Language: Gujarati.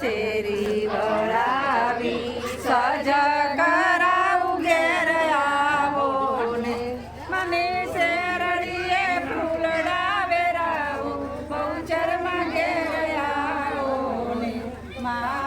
શેરી વળાવી સજ કરાવું ઘેર મને શેરડીએ ફૂલડા વેરાવો બહુચરમાં ઘેર આવો ને. મા